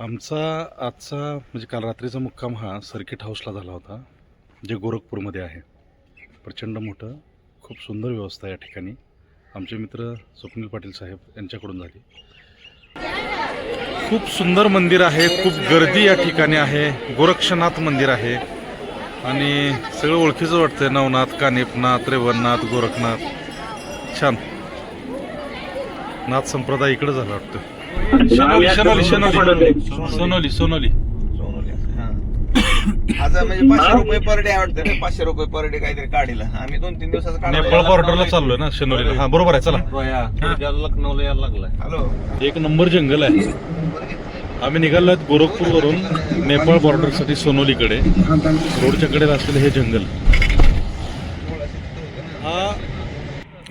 आमचा आजचा म्हणजे काल रात्रीचा मुक्काम हा सर्किट हाऊसला झाला होता जे गोरखपूरमध्ये आहे. प्रचंड मोठं खूप सुंदर व्यवस्था या ठिकाणी. आमचे मित्र स्वप्नील पाटील साहेब यांच्याकडून झाली. खूप सुंदर मंदिर आहे खूप गर्दी या ठिकाणी आहे गोरक्षनाथ मंदिर आहे. आणि सगळं ओळखीचं वाटतंय नवनाथ कानिपनाथ रेवणनाथ गोरखनाथ. छान. नाथ संप्रदाय इकडे झाला वाटतं. सोनोली सोनोली सोनोली सोनोली सोनोली आज म्हणजे पाचशे रुपये पर डे ना? पाचशे रुपये पर डे काहीतरी काढीला. आम्ही दोन तीन दिवसाचं नेपाळ बॉर्डरला चाललोय ना शनोलीला. हा बरोबर आहे चला. लखनौला यायला लागलाय. हॅलो. एक नंबर जंगल आहे. आम्ही निघालो आहेत गोरखपूरवरून नेपाळ बॉर्डरसाठी सोनोलीकडे रोडच्या कडेला असलेलं हे जंगल. हा.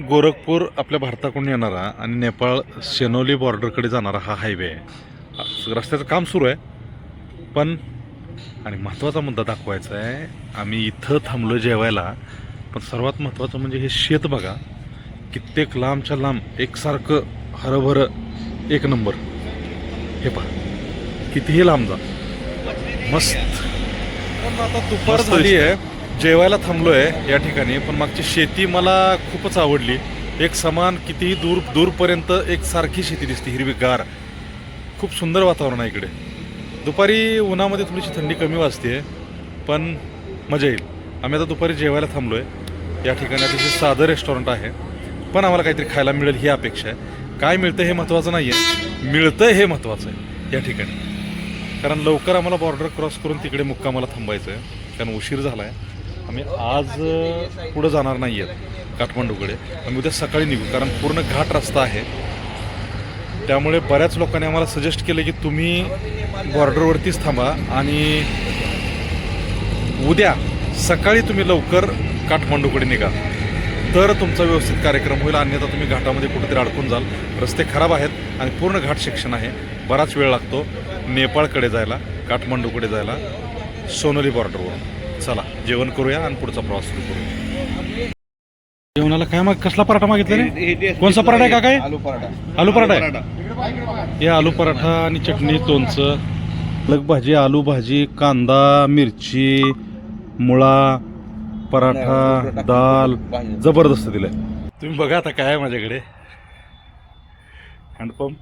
गोरखपूर आपल्या भारताकडून येणारा आणि नेपाळ शेनोली बॉर्डरकडे जाणारा हा हायवे आहे. रस्त्याचं काम सुरू आहे पण आणि महत्त्वाचा मुद्दा दाखवायचा आहे आम्ही इथं थांबलो जेवायला पण सर्वात महत्त्वाचं म्हणजे हे शेत बघा कित्येक लांबच्या लांब एकसारखं हरभरं एक नंबर. हे पहा कितीही लांब जा. मस्त. पण आता दुपार झाली आहे. जेवायला थांबलो आहे या ठिकाणी पण मागची शेती मला खूपच आवडली. एक समान कितीही दूर दूरपर्यंत एक सारखी शेती दिसते हिरवीगार. खूप सुंदर वातावरण आहे इकडे. दुपारी उन्हामध्ये थोडीशी थंडी कमी वाजते पण मजा येईल. आम्ही आता दुपारी जेवायला थांबलो आहे या ठिकाणी अतिशय साधं रेस्टॉरंट आहे. पण आम्हाला काहीतरी खायला मिळेल ही अपेक्षा आहे. काय मिळतं हे महत्त्वाचं नाही आहे मिळतं हे महत्त्वाचं आहे या ठिकाणी. कारण लवकर आम्हाला बॉर्डर क्रॉस करून तिकडे मुक्कामाला थांबायचं आहे कारण उशीर झाला आहे आम्ही आज पुढं जाणार नाही आहेत काठमांडूकडे. आम्ही उद्या सकाळी निघू कारण पूर्ण घाट रस्ता आहे. त्यामुळे बऱ्याच लोकांनी आम्हाला सजेस्ट केलं की तुम्ही बॉर्डरवरतीच थांबा आणि उद्या सकाळी तुम्ही लवकर काठमांडूकडे निघा. तर तुमचा व्यवस्थित कार्यक्रम होईल अन्यथा तुम्ही घाटामध्ये कुठेतरी अडकून जाल. रस्ते खराब आहेत आणि पूर्ण घाट सेक्शन आहे. बराच वेळ लागतो नेपाळकडे जायला काठमांडूकडे जायला सोनोली बॉर्डरवरून चला जेवण करूया आणि पुढचा प्रवास सुरू करूया. जेवणाला काय माग कसला पराठा मागितला रे कोणचा पराठा आहे का काय? आलू पराठा. आलू पराठा आहे? हे आलू पराठा आणि चटणी लोणचं अलग भाजी आलू भाजी कांदा मिरची मुळा पराठा दाल. जबरदस्त दिलंय. तुम्ही बघा आता काय आहे माझ्याकडे. हँडपंप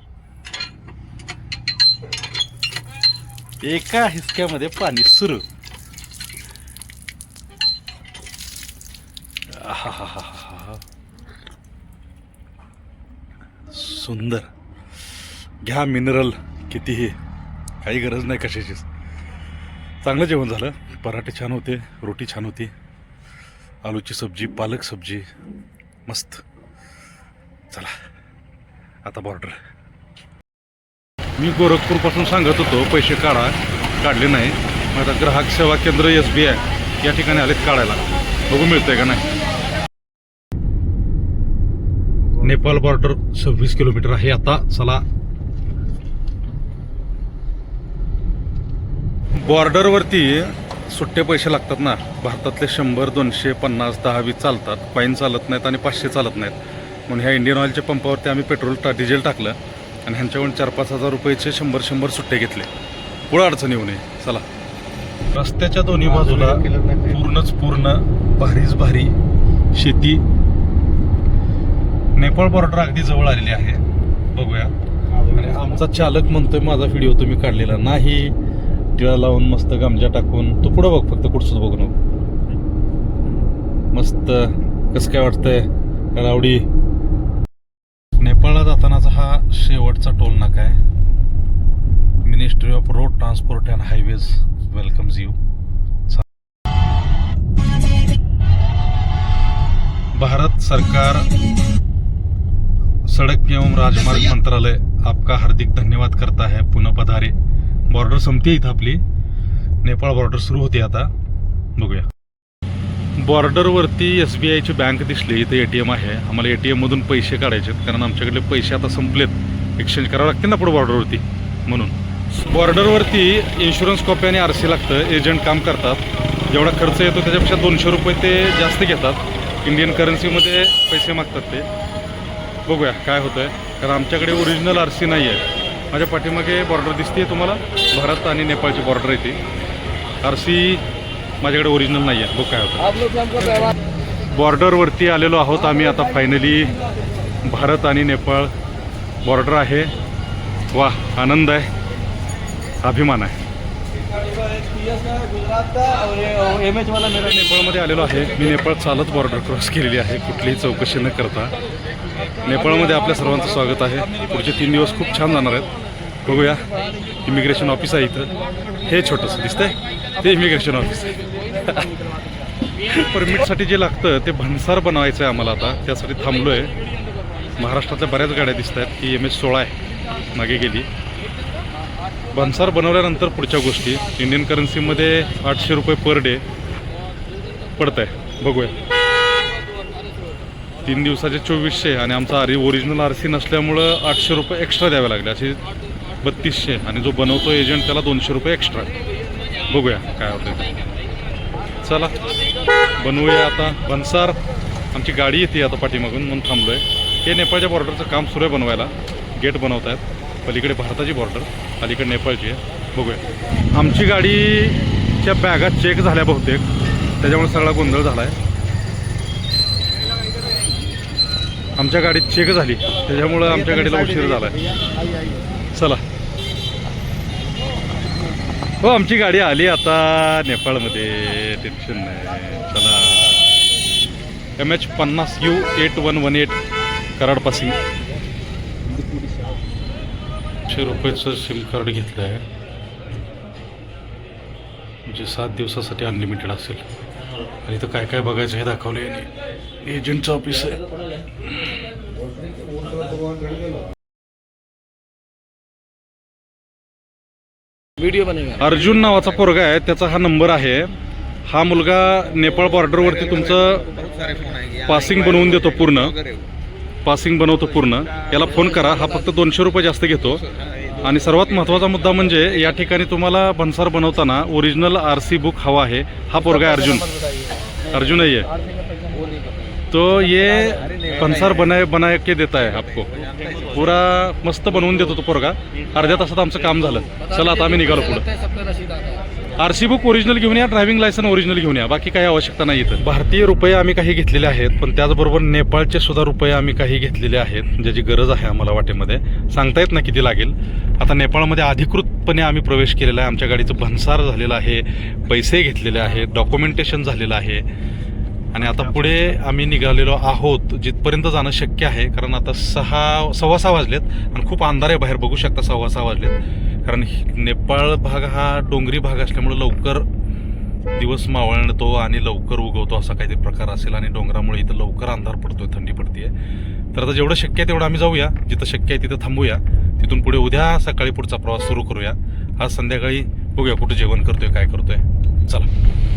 एका हिसक्यामध्ये पाणी सुरू. सुंदर. घ्या मिनरल कितीही. काही गरज नाही कशाचीच. चांगलं जेवण झालं. पराठे छान होते रोटी छान होती. आलूची सब्जी पालक सब्जी. मस्त. चला आता बॉर्डर मी गोरखपूरपासून सांगत होतो पैसे काढा. काढले नाही. मग आता ग्राहक सेवा केंद्र एस बी आय या ठिकाणी आलेत काढायला. बघू मिळतंय का नाही. नेपाळ बॉर्डर सव्वीस किलोमीटर आहे आता. चला. बॉर्डरवरती सुट्टे पैसे लागतात ना. भारतातले शंभर दोनशे पन्नास दहा वीस चालतात. कॉईन चालत नाहीत आणि पाचशे चालत नाहीत. म्हणून ह्या इंडियन ऑइलच्या पंपावरती आम्ही पेट्रोल टा डिझेल टाकलं आणि ह्यांच्याकडून चार पाच हजार रुपयाचे शंभर शंभर सुट्टे घेतले. पुढं अडचण येऊ नये. चला. रस्त्याच्या दोन्ही बाजूला पूर्णच पूर्ण भारीच भारी शेती नेपाळ बॉर्डर अगदी जवळ आलेली आहे. बघूया. आणि आमचा चालक म्हणतोय माझा व्हिडिओ तुम्ही काढलेला नाही. टिळा लावून मस्त गामजा टाकून. तू पुढं बघ फक्त कुठचं बघू नको. मस्त. कसं काय वाटतंय? रावडी नेपाळला जातानाचा हा शेवटचा टोल नाका आहे. Ministry of road transport and highways welcomes you Bharat सरकार सड़क एवं राजमार्ग मंत्रालय आपका हार्दिक धन्यवाद करता है। पुनः पधारे। बॉर्डर संपते इथं आपली नेपाळ बॉर्डर सुरू होते आता। बघूया। बॉर्डरवरती एस बी आयची बँक दिसली इथे ए टी एम आहे। आम्हाला ए टी एममधून पैसे काढायचे आहेत, कारण आमच्याकडले पैसे आता संपलेत. एक्सचेंज करावं लागते ना पुढे बॉर्डरवरती म्हणून. बॉर्डरवरती इन्शुरन्स कॉपी आणि आर सी लागतं एजंट काम करतात. जेवढा खर्च येतो त्याच्यापेक्षा दोनशे रुपये ते जास्त घेतात. इंडियन करन्सीमध्ये पैसे मागतात ते. बघूया काय होतं आहे कारण आमच्याकडे ओरिजिनल आर सी नाही आहे माझ्या पाठीमागे बॉर्डर दिसते तुम्हाला? भारत आणि नेपाळची बॉर्डर येते आर सी माझ्याकडे ओरिजिनल नाही आहे बघ काय होतं बॉर्डरवरती आलेलो आहोत आम्ही आता फायनली भारत आणि नेपाळ. बॉर्डर आहे. वा आनंद आहे. अभिमान आहे. नेपाळमध्ये आलेलो आहे. मी नेपाळ चालत बॉर्डर क्रॉस केलेली आहे. कुठलीही चौकशी न करता. नेपाळमध्ये आपल्या सर्वांचं स्वागत आहे. पुढचे तीन दिवस खूप छान जाणार आहेत. बघूया. इमिग्रेशन ऑफिस आहे इथं. हे छोटंसं दिसतंय. ते इमिग्रेशन ऑफिस आहे. परमिटसाठी जे लागतं ते भन्सार बनवायचं आहे आम्हाला आता. त्यासाठी थांबलो आहे महाराष्ट्रातल्या बऱ्याच गाड्या दिसत आहेत की एम एस सोळा आहे. मागे गेली. भन्सार बनवल्यानंतर पुढच्या गोष्टी. इंडियन करन्सीमध्ये आठशे रुपये पर डे पडत आहे बघूया. तीन दिवसाचे चोवीसशे आणि आमचा आर ओरिजिनल आर सी नसल्यामुळं आठशे रुपये एक्स्ट्रा द्यावे लागले. असे बत्तीसशे आणि जो बनवतो एजंट त्याला दोनशे रुपये एक्स्ट्रा बघूया काय होतं चला बनवूया आता भन्सार आमची गाडी येते आता पाठीमागून म्हणून थांबलो आहे हे नेपाळच्या बॉर्डरचं काम सुरू आहे बनवायला. गेट बनवत आहेत पलीकडे भारताची बॉर्डर अलीकडे नेपाळची आहे. बघूया. आमची गाडीच्या बॅगा चेक झाल्या बहुतेक. त्याच्यामुळे सगळा गोंधळ झाला आहे आमच्या गाडीत चेक झाली. त्याच्यामुळं आमच्या गाडीला उशीर झाला आहे चला. हो आमची गाडी आली आता नेपाळमध्ये. टेन्शन नाही. चला. एम एच पन्नास U eight one one eight Karad passing शे रुपयाचं सिम कार्ड घेतलं आहे. म्हणजे सात दिवसासाठी अनलिमिटेड असेल. आणि इथं काय काय बघायचं हे दाखवलं याने. एजंटचं ऑफिस आहे. बनेगा अर्जुन नावाचा पोरगा आहे. त्याचा हा नंबर आहे. हा मुलगा नेपाळ बॉर्डरवरती तुमचं पासिंग बनवून देतो पूर्ण. पासिंग बनवतो पूर्ण. याला फोन करा. हा फक्त दोनशे रुपये जास्त घेतो. आणि सर्वात महत्त्वाचा मुद्दा म्हणजे या ठिकाणी तुम्हाला भन्सार बनवताना ओरिजिनल आर सी बुक हवा आहे. हा पोरगा आहे अर्जुन. अर्जुनही आहे तो ये भन्सार बनाए बनाए के देता है आपको. पुरा मस्त बनवून देतो तो पोरगा. अर्ध्या तासात आमचं काम झालं. चला आता आम्ही निघालो पुढं. RC R C book original घेऊन या ड्रायव्हिंग लायसन ओरिजिनल घेऊन या. बाकी काही आवश्यकता नाही इथं. भारतीय रुपये आम्ही काही घेतलेले आहेत पण त्याचबरोबर नेपाळचे सुद्धा रुपये आम्ही काही घेतलेले आहेत ज्याची गरज आहे आम्हाला वाटेमध्ये. सांगता येत ना किती लागेल. आता नेपाळमध्ये अधिकृतपणे आम्ही प्रवेश केलेला आहे. आमच्या गाडीचं भन्सार झालेलं आहे पैसे घेतलेले आहेत डॉक्युमेंटेशन झालेलं आहे. आणि आता पुढे आम्ही निघालेलो आहोत जिथपर्यंत जाणं शक्य आहे. कारण आता सहा सव्वा सहा वाजलेत आणि खूप अंधार आहे बाहेर. बघू शकता सव्वा सहा वाजलेत. कारण नेपाळ भाग हा डोंगरी भाग असल्यामुळे लवकर दिवस मावळतो आणि लवकर उगवतो असा काहीतरी प्रकार असेल आणि डोंगरामुळे इथं लवकर अंधार पडतोय थंडी पडतीये. तर आता जेवढं शक्य आहे तेवढं आम्ही जाऊया. जिथं शक्य आहे तिथं थांबूया. तिथून पुढे उद्या सकाळी पुढचा प्रवास सुरू करूया. आज संध्याकाळी बघूया कुठं जेवण करतोय काय करतोय. चला.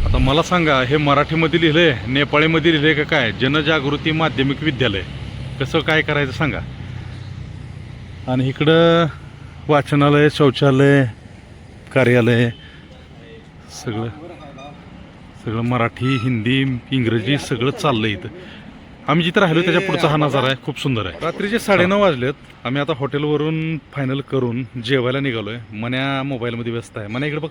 आता मला सांगा हे मराठीमध्ये लिहिले नेपाळीमध्ये लिहिले का काय? जनजागृती माध्यमिक विद्यालय. कसं काय करायचं सांगा. आणि इकडं वाचनालय शौचालय कार्यालय सगळं. सगळं मराठी हिंदी इंग्रजी सगळं चाललंय इथं. आम्ही जिथं राहिलो त्याच्या पुढचा हा नजारा आहे खूप सुंदर आहे. रात्रीचे साडेनऊ वाजलेत आम्ही आता हॉटेलवरून फायनल करून जेवायला निघालोय. मन्या मोबाईलमध्ये व्यस्त आहे. मन्या इकडे बघ.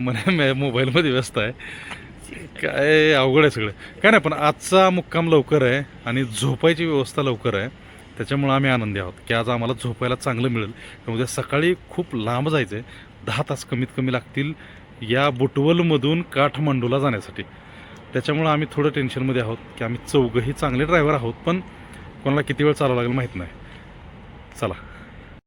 मन्या मोबाईलमध्ये व्यस्त आहे. काय अवघड आहे सगळं. काय नाही पण आजचा मुक्काम लवकर आहे आणि झोपायची व्यवस्था लवकर आहे. त्याच्यामुळं आम्ही आनंदी आहोत की आज आम्हाला झोपायला चांगलं मिळेल. कारण उद्या सकाळी खूप लांब जायचं आहे दहा तास कमीत कमी लागतील या बुटवलमधून काठमांडूला जाण्यासाठी. त्याच्यामुळं आम्ही थोडं टेन्शनमध्ये आहोत की आम्ही चौघंही चांगले ड्रायव्हर आहोत पण कोणाला किती वेळ चालावं लागेल माहीत नाही. चला.